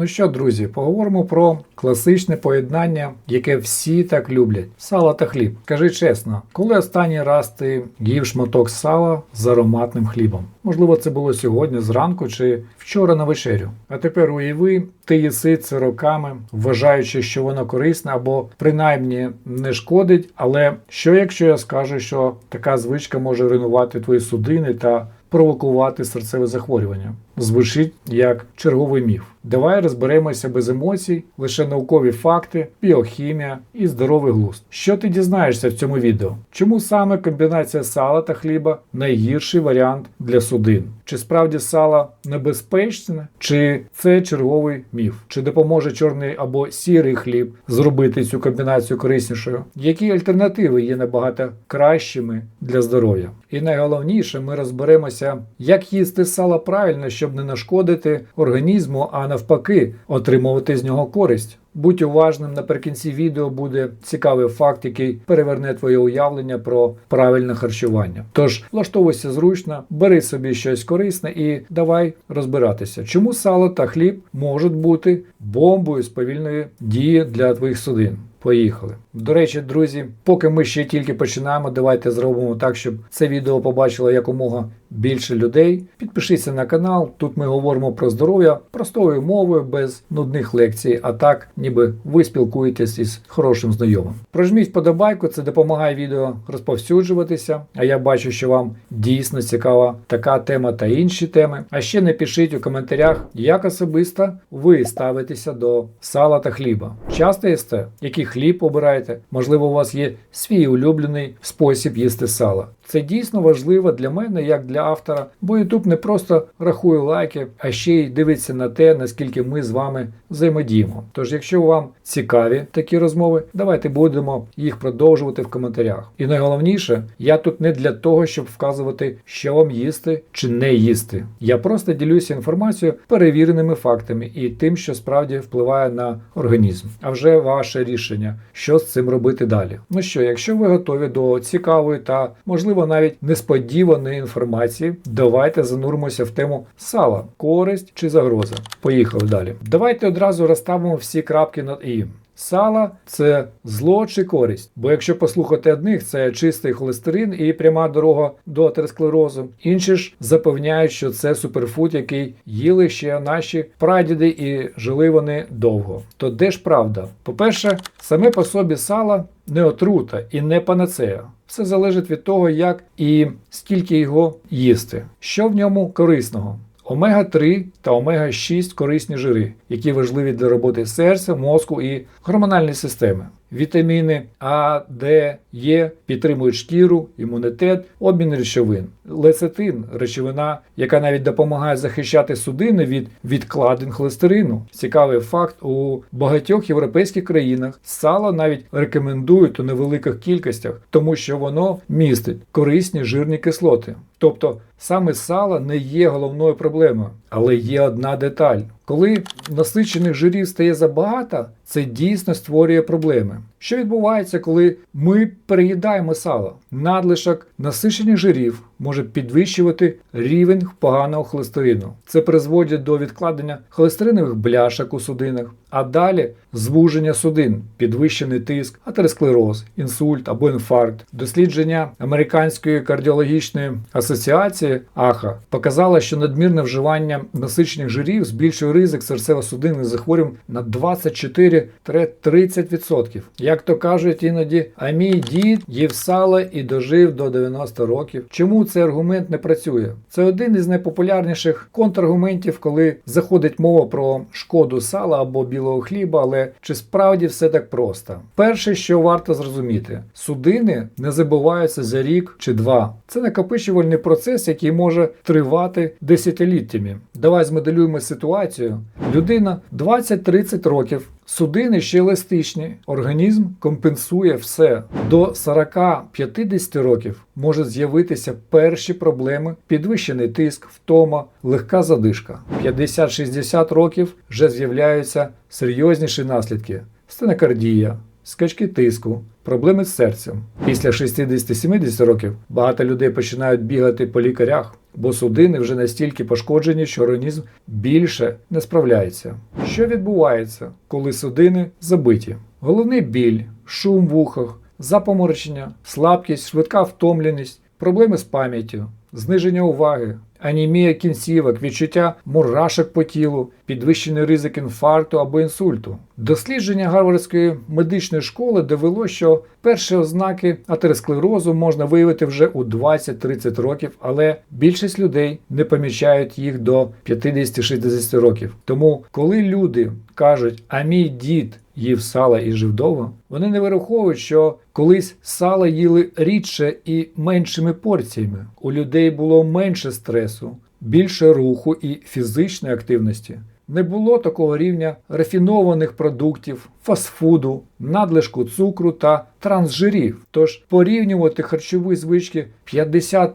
Ну що, друзі, поговоримо про класичне поєднання, яке всі так люблять: сало та хліб. Кажи чесно, коли останній раз ти їв шматок сала з ароматним хлібом? Можливо, це було сьогодні зранку чи вчора на вечерю. А тепер уяви, ти їси це роками, вважаючи, що воно корисне або принаймні не шкодить. Але що якщо я скажу, що така звичка може руйнувати твої судини та провокувати серцеве захворювання? Звучить як черговий міф. Давай розберемося без емоцій, лише наукові факти, біохімія і здоровий глузд. Що ти дізнаєшся в цьому відео? Чому саме комбінація сала та хліба найгірший варіант для судин? Чи справді сало небезпечне, чи це черговий міф? Чи допоможе чорний або сірий хліб зробити цю комбінацію кориснішою? Які альтернативи є набагато кращими для здоров'я? І найголовніше, ми розберемося, як їсти сало правильно, щоб не нашкодити організму, а навпаки, отримувати з нього користь. Будь уважним, наприкінці відео буде цікавий факт, який переверне твоє уявлення про правильне харчування. Тож влаштовуйся зручно, бери собі щось корисне і давай розбиратися, чому сало та хліб можуть бути бомбою з повільної дії для твоїх судин. Поїхали. До речі, друзі, поки ми ще тільки починаємо, давайте зробимо так, щоб це відео побачило якомога більше людей. Підпишіться на канал. Тут ми говоримо про здоров'я простою мовою, без нудних лекцій, а так, ніби ви спілкуєтесь із хорошим знайомим. Прожміть вподобайку, це допомагає відео розповсюджуватися. А я бачу, що вам дійсно цікава така тема та інші теми. А ще напишіть у коментарях, як особисто ви ставитеся до сала та хліба. Часто їсте, який хліб обираєте? Можливо, у вас є свій улюблений спосіб їсти сало. Це дійсно важливо для мене, як для автора, бо YouTube не просто рахує лайки, а ще й дивиться на те, наскільки ми з вами взаємодіємо. Тож, якщо вам цікаві такі розмови, давайте будемо їх продовжувати в коментарях. І найголовніше, я тут не для того, щоб вказувати, що вам їсти чи не їсти. Я просто ділюся інформацією, перевіреними фактами і тим, що справді впливає на організм. А вже ваше рішення, що з цим робити далі. Ну що, якщо ви готові до цікавої та можливо навіть несподіваної інформації, давайте зануримося в тему сала, користь чи загроза. Поїхали далі. Давайте одразу розставимо всі крапки над і. Сало це зло чи користь. Бо якщо послухати одних, це чистий холестерин і пряма дорога до атеросклерозу. Інші ж запевняють, що це суперфуд, який їли ще наші прадіди і жили вони довго. То де ж правда? По-перше, саме по собі сало не отрута і не панацея. Все залежить від того, як і скільки його їсти. Що в ньому корисного? Омега-3 та омега-6 корисні жири, які важливі для роботи серця, мозку і гормональної системи. Вітаміни А, Д, Е підтримують шкіру, імунітет, обмін речовин. Лецитин речовина, яка навіть допомагає захищати судини від відкладень холестерину. Цікавий факт: у багатьох європейських країнах сало навіть рекомендують у невеликих кількостях, тому що воно містить корисні жирні кислоти. Тобто саме сало не є головною проблемою, але є одна деталь. Коли насичених жирів стає забагато, це дійсно створює проблеми. Що відбувається, коли ми переїдаємо сало? Надлишок насичених жирів може підвищувати рівень поганого холестерину. Це призводить до відкладення холестеринових бляшок у судинах, а далі звуження судин, підвищений тиск, атеросклероз, інсульт або інфаркт. Дослідження Американської кардіологічної асоціації АХА показало, що надмірне вживання насичених жирів збільшує ризик серцево-судинних захворювань на 24-30%. Як то кажуть іноді, а мій дід їв сало і дожив до 90 років. Чому цей аргумент не працює? Це один із найпопулярніших контраргументів, коли заходить мова про шкоду сала або білого хліба, але чи справді все так просто? Перше, що варто зрозуміти, судини не забуваються за рік чи два. Це накопичувальний процес, який може тривати десятиліттями. Давай змоделюємо ситуацію. Людина 20-30 років. Судини ще еластичні, організм компенсує все. До 40-50 років можуть з'явитися перші проблеми, підвищений тиск, втома, легка задишка. 50-60 років вже з'являються серйозніші наслідки: стенокардія, скачки тиску, проблеми з серцем. Після 60-70 років багато людей починають бігати по лікарях. бо судини вже настільки пошкоджені, що організм більше не справляється. Що відбувається, коли судини забиті? Головний біль, шум в ухах, запоморочення, слабкість, швидка втомленість, проблеми з пам'яттю, зниження уваги, анімія кінцівок, відчуття мурашок по тілу, підвищений ризик інфаркту або інсульту. Дослідження Гарвардської медичної школи довело, що перші ознаки атеросклерозу можна виявити вже у 20-30 років, але більшість людей не помічають їх до 50-60 років. Тому, коли люди кажуть, а мій дід їв сала і жив довго, вони не вираховують, що колись сало їли рідше і меншими порціями. У людей було менше стресу, більше руху і фізичної активності. Не було такого рівня рафінованих продуктів, фастфуду, надлишку цукру та трансжирів. Тож порівнювати харчові звички 50-100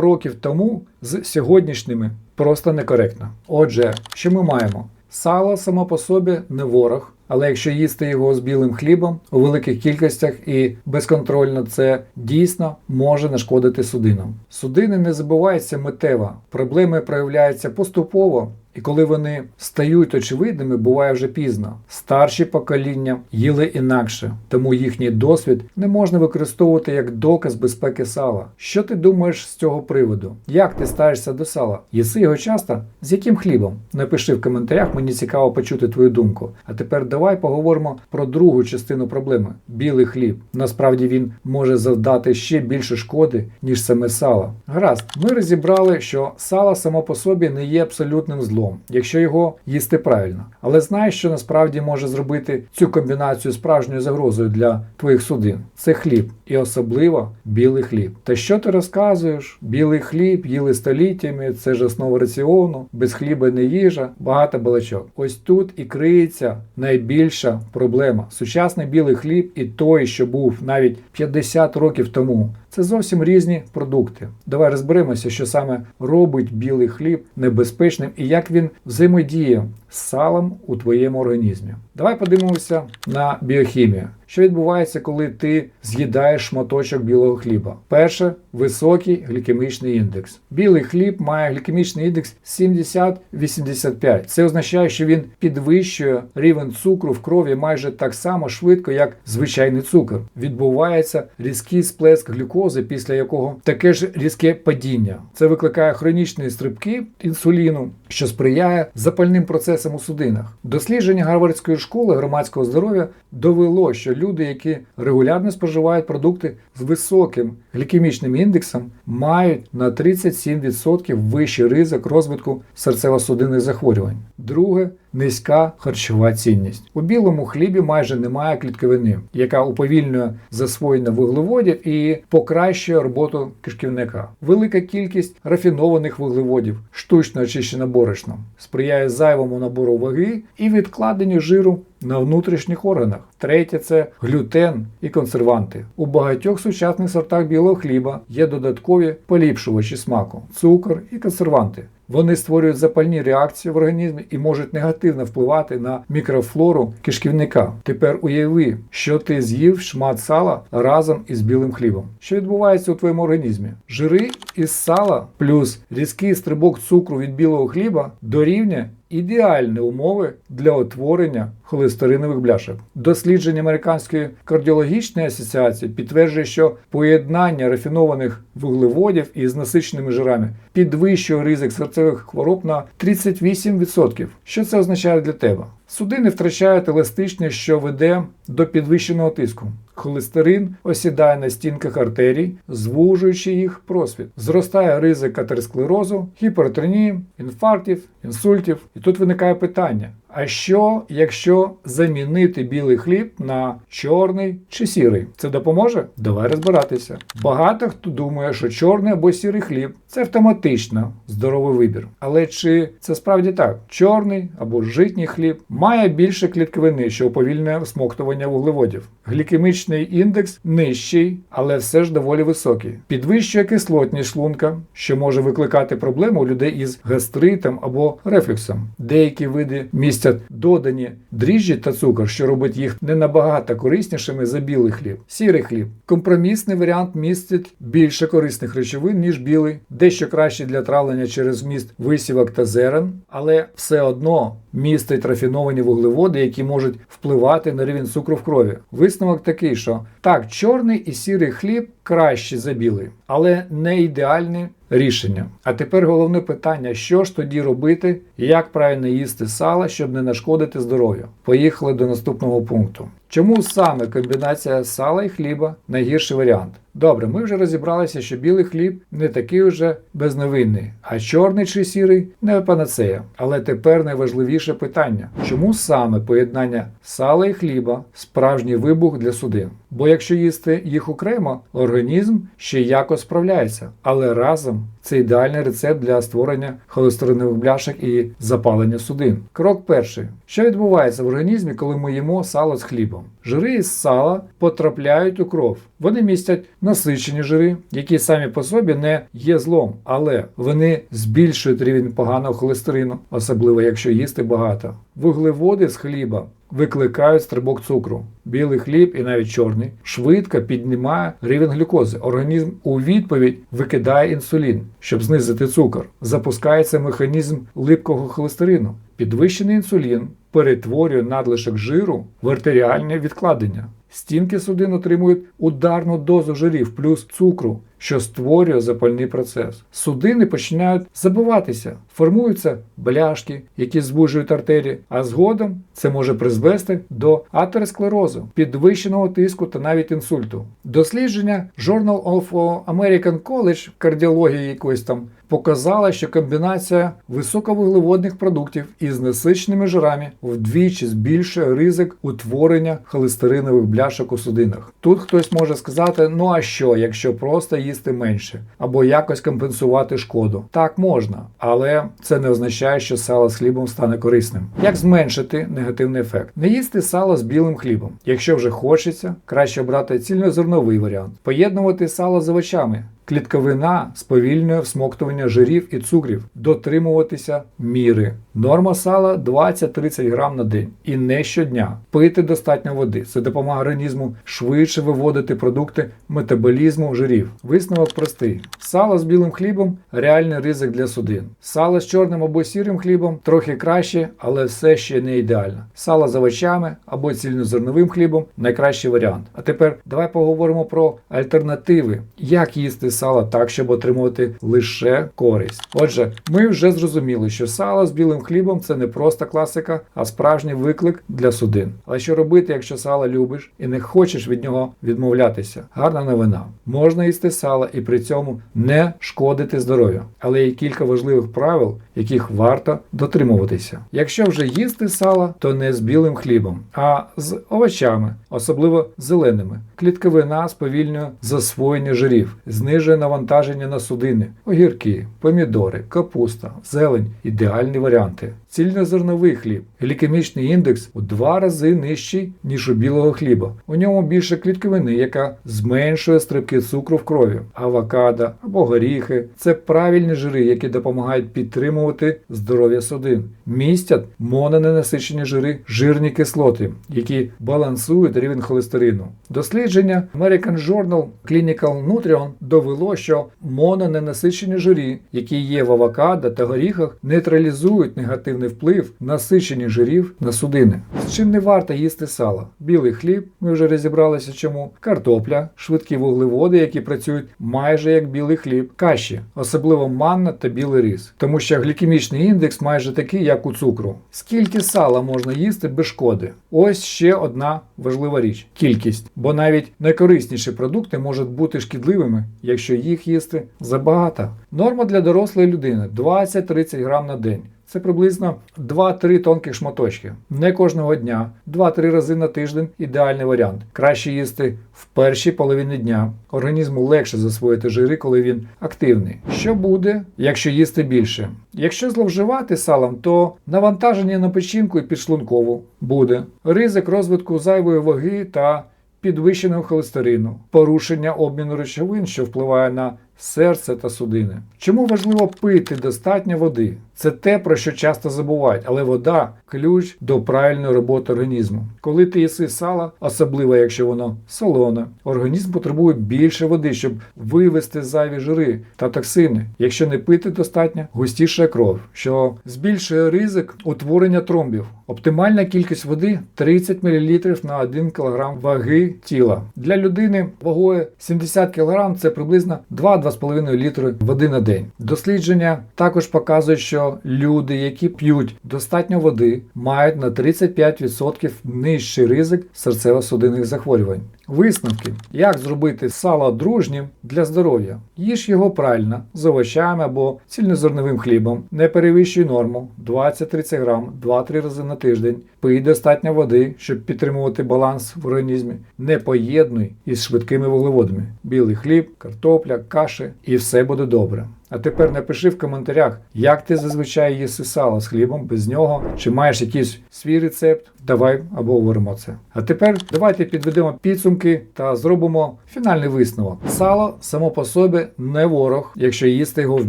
років тому з сьогоднішніми просто некоректно. Отже, що ми маємо? Сало само по собі не ворог, але якщо їсти його з білим хлібом у великих кількостях і безконтрольно, це дійсно може нашкодити судинам. Судини не забуваються митево, проблеми проявляються поступово. І коли вони стають очевидними, буває вже пізно. Старші покоління їли інакше, тому їхній досвід не можна використовувати як доказ безпеки сала. Що ти думаєш з цього приводу? Як ти ставишся до сала? Їси його часто? З яким хлібом? Напиши в коментарях, мені цікаво почути твою думку. А тепер давай поговоримо про другу частину проблеми білий хліб. Насправді він може завдати ще більше шкоди, ніж саме сало. Гаразд, ми розібрали, що сало само по собі не є абсолютним злом якщо його їсти правильно. Але знаєш, що насправді може зробити цю комбінацію справжньою загрозою для твоїх судин? Це хліб, і особливо білий хліб. Та що ти розказуєш? Білий хліб їли століттями, це ж основа раціону, без хліба не їжа, багато балачок. Ось тут і криється найбільша проблема. Сучасний білий хліб і той, що був навіть 50 років тому. Це зовсім різні продукти. Давай розберемося, що саме робить білий хліб небезпечним і як він взаємодіє з салом у твоєму організмі. Давай подивимося на біохімію. Що відбувається, коли ти з'їдаєш шматочок білого хліба? Перше високий глікемічний індекс. Білий хліб має глікемічний індекс 70-85. Це означає, що він підвищує рівень цукру в крові майже так само швидко, як звичайний цукор. Відбувається різкий сплеск глюкози, після якого таке ж різке падіння. Це викликає хронічні стрибки інсуліну, що сприяє запальним процесам у судинах. Дослідження Гарвардської школи громадського здоров'я довело, що люди, які регулярно споживають продукти з високим глікемічним індексом, мають на 37% вищий ризик розвитку серцево-судинних захворювань. Друге низька харчова цінність. У білому хлібі майже немає клітковини, яка уповільнює засвоєння вуглеводів і покращує роботу кишківника. Велика кількість рафінованих вуглеводів, штучно очищена борошном, сприяє зайвому набору ваги і відкладенню жиру на внутрішніх органах. Третє це глютен і консерванти. У багатьох сучасних сортах білого хліба є додаткові поліпшувачі смаку, цукор і консерванти. Вони створюють запальні реакції в організмі і можуть негативно впливати на мікрофлору кишківника. Тепер уяви, що ти з'їв шмат сала разом із білим хлібом. Що відбувається у твоєму організмі? Жири із сала плюс різкий стрибок цукру від білого хліба дорівнює ідеальні умови для утворення холестеринових бляшок. Дослідження Американської кардіологічної асоціації підтверджує, що поєднання рафінованих вуглеводів із насиченими жирами підвищує ризик серцевих хвороб на 38%. Що це означає для тебе? Судини втрачають еластичність, що веде до підвищеного тиску. Холестерин осідає на стінках артерій, звужуючи їх просвіт. Зростає ризик атеросклерозу, гіпертонії, інфарктів, інсультів. І тут виникає питання: а що, якщо замінити білий хліб на чорний чи сірий? Це допоможе? Давай розбиратися. Багато хто думає, що чорний або сірий хліб це автоматично здоровий вибір. Але чи це справді так? Чорний або житній хліб має більше клітковини, що уповільнює всмоктування вуглеводів. Глікемічний індекс нижчий, але все ж доволі високий. Підвищує кислотність шлунка, що може викликати проблеми у людей із гастритом або рефлюксом. Деякі види містять містять додані дріжджі та цукор, що робить їх не набагато кориснішими за білий хліб. Сірий хліб. Компромісний варіант містить більше корисних речовин, ніж білий, дещо краще для травлення через зміст висівок та зерен, але все одно містить рафіновані вуглеводи, які можуть впливати на рівень цукру в крові. Висновок такий, що так, чорний і сірий хліб краще за білий, але не ідеальне рішення. А тепер головне питання: що ж тоді робити, як правильно їсти сало, щоб не нашкодити здоров'ю. Поїхали до наступного пункту. Чому саме комбінація сала і хліба найгірший варіант? Добре, ми вже розібралися, що білий хліб не такий уже безновинний, а чорний чи сірий не панацея. Але тепер найважливіше питання: чому саме поєднання сала і хліба справжній вибух для судин? Бо якщо їсти їх окремо, організм ще якось справляється, але разом це ідеальний рецепт для створення холестеринових бляшок і запалення судин. Крок перший: що відбувається в організмі, коли ми їмо сало з хлібом? Жири із сала потрапляють у кров. Вони містять насичені жири, які самі по собі не є злом, але вони збільшують рівень поганого холестерину, особливо якщо їсти багато. Вуглеводи з хліба викликають стрибок цукру. Білий хліб і навіть чорний швидко піднімає рівень глюкози. Організм у відповідь викидає інсулін, щоб знизити цукор. Запускається механізм липкого холестерину. Підвищений інсулін перетворює надлишок жиру в артеріальне відкладення. Стінки судин отримують ударну дозу жирів плюс цукру, що створює запальний процес. Судини починають забиватися, формуються бляшки, які звужують артерії, а згодом це може призвести до атеросклерозу, підвищеного тиску та навіть інсульту. Дослідження Journal of American College кардіології якоїсь там показала, що комбінація високовуглеводних продуктів із насиченими жирами вдвічі збільшує ризик утворення холестеринових бляшок у судинах. Тут хтось може сказати: ну а що, якщо просто їсти менше, або якось компенсувати шкоду? Так можна, але це не означає, що сало з хлібом стане корисним. Як зменшити негативний ефект? Не їсти сало з білим хлібом. Якщо вже хочеться, краще обрати цільнозерновий варіант, поєднувати сало з овочами. Клітковина сповільнює всмоктування жирів і цукрів, дотримуватися міри. Норма сала 20-30 грам на день і не щодня. Пити достатньо води. Це допомагає організму швидше виводити продукти метаболізму жирів. Висновок простий: сало з білим хлібом реальний ризик для судин. Сало з чорним або сірим хлібом трохи краще, але все ще не ідеально. Сало з овочами або цільнозерновим хлібом найкращий варіант. А тепер давай поговоримо про альтернативи, як їсти сало так, щоб отримувати лише користь. Отже, ми вже зрозуміли, що сало з білим хлібом це не просто класика, а справжній виклик для судин. Але що робити, якщо сало любиш і не хочеш від нього відмовлятися? Гарна новина. Можна їсти сало і при цьому не шкодити здоров'ю. Але є кілька важливих правил, яких варто дотримуватися. Якщо вже їсти сало, то не з білим хлібом, а з овочами, особливо зеленими. Клітковина сповільнює засвоєння жирів, знижує навантаження на судини, огірки, помідори, капуста, зелень ідеальні варіанти. Цільнозерновий хліб. Глікемічний індекс у два рази нижчий, ніж у білого хліба. У ньому більше клітковини, яка зменшує стрибки цукру в крові. Авокадо або горіхи це правильні жири, які допомагають підтримувати здоров'я судин. Містять мононенасичені жири, жирні кислоти, які балансують рівень холестерину. Дослідження American Journal Clinical Nutrition довело, що мононенасичені жирі, які є в авокадо та горіхах, нейтралізують негативний вплив насичені жирів на судини. З чим не варто їсти сало? Білий хліб, ми вже розібралися чому, картопля, швидкі вуглеводи, які працюють майже як білий хліб, каші, особливо манна та білий рис, тому що глікемічний індекс майже такий, як у цукру. Скільки сала можна їсти без шкоди? Ось ще одна важлива річ кількість, бо навіть найкорисніші продукти можуть бути шкідливими, якщо їх їсти забагато. Норма для дорослої людини 20-30 грам на день. Це приблизно 2-3 тонких шматочки. Не кожного дня, 2-3 рази на тиждень ідеальний варіант. Краще їсти в першій половині дня. Організму легше засвоїти жири, коли він активний. Що буде, якщо їсти більше? Якщо зловживати салом, то навантаження на печінку і підшлункову буде, ризик розвитку зайвої ваги та підвищеного холестерину, порушення обміну речовин, що впливає на серце та судини. Чому важливо пити достатньо води? Це те, про що часто забувають, але вода ключ до правильної роботи організму. Коли ти їси сало, особливо якщо воно солоне, організм потребує більше води, щоб вивести зайві жири та токсини. Якщо не пити достатньо, густіша кров, що збільшує ризик утворення тромбів. Оптимальна кількість води 30 мл на 1 кг ваги тіла. Для людини вагою 70 кг це приблизно 2-2,5 літри води на день. Дослідження також показують, що люди, які п'ють достатньо води, мають на 35% нижчий ризик серцево-судинних захворювань. Висновки: як зробити сало дружнім для здоров'я? Їж його правильно з овочами або цільнозерновим хлібом, не перевищуй норму 20-30 грам 2-3 рази на тиждень. Пий достатньо води, щоб підтримувати баланс в організмі. Не поєднуй із швидкими вуглеводами: білий хліб, картопля, каші, і все буде добре. А тепер напиши в коментарях, як ти зазвичай їси сало з хлібом без нього, чи маєш якийсь свій рецепт. Давай обговоримо це. А тепер давайте підведемо підсумки та зробимо фінальний висновок. Сало само по собі не ворог, якщо їсти його в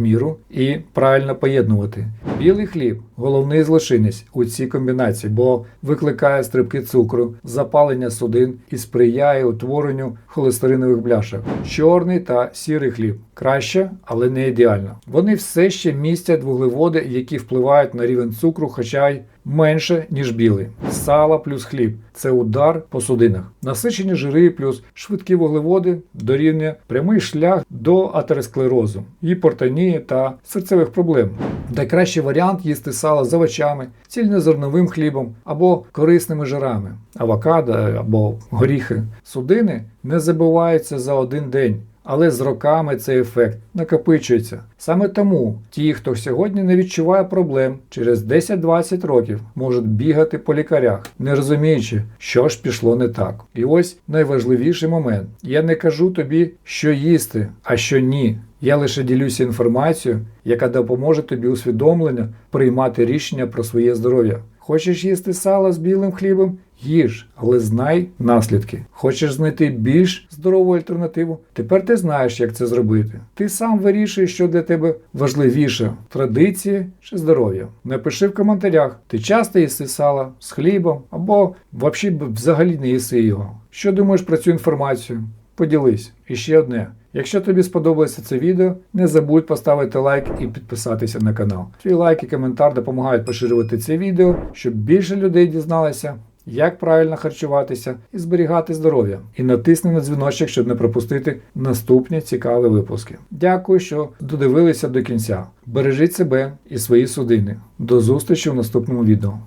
міру і правильно поєднувати. Білий хліб головний злочинець у цій комбінації, бо викликає стрибки цукру, запалення судин і сприяє утворенню холестеринових бляшок. Чорний та сірий хліб краще, але не ідеально. Вони все ще містять вуглеводи, які впливають на рівень цукру, хоча й менше, ніж білий. Сало плюс хліб це удар по судинах. Насичені жири плюс швидкі вуглеводи дорівнює прямий шлях до атеросклерозу, гіпертонії та серцевих проблем. Найкращий варіант їсти сало з овочами, цільнозерновим хлібом або корисними жирами, авокадо або горіхи. Судини не забиваються за один день. Але з роками цей ефект накопичується. Саме тому ті, хто сьогодні не відчуває проблем, через 10-20 років можуть бігати по лікарях, не розуміючи, що ж пішло не так. І ось найважливіший момент: я не кажу тобі, що їсти, а що ні. Я лише ділюся інформацією, яка допоможе тобі усвідомлено приймати рішення про своє здоров'я. Хочеш їсти сало з білим хлібом? Їж, але знай наслідки. Хочеш знайти більш здорову альтернативу? Тепер ти знаєш, як це зробити. Ти сам вирішуєш, що для тебе важливіше традиції чи здоров'я. Напиши в коментарях, ти часто їси сало з хлібом або взагалі не їси його. Що думаєш про цю інформацію? Поділись. І ще одне. Якщо тобі сподобалося це відео, не забудь поставити лайк і підписатися на канал. Твій лайк і коментар допомагають поширювати це відео, щоб більше людей дізналися, як правильно харчуватися і зберігати здоров'я. І натисни на дзвіночок, щоб не пропустити наступні цікаві випуски. Дякую, що додивилися до кінця. Бережіть себе і свої судини. До зустрічі в наступному відео.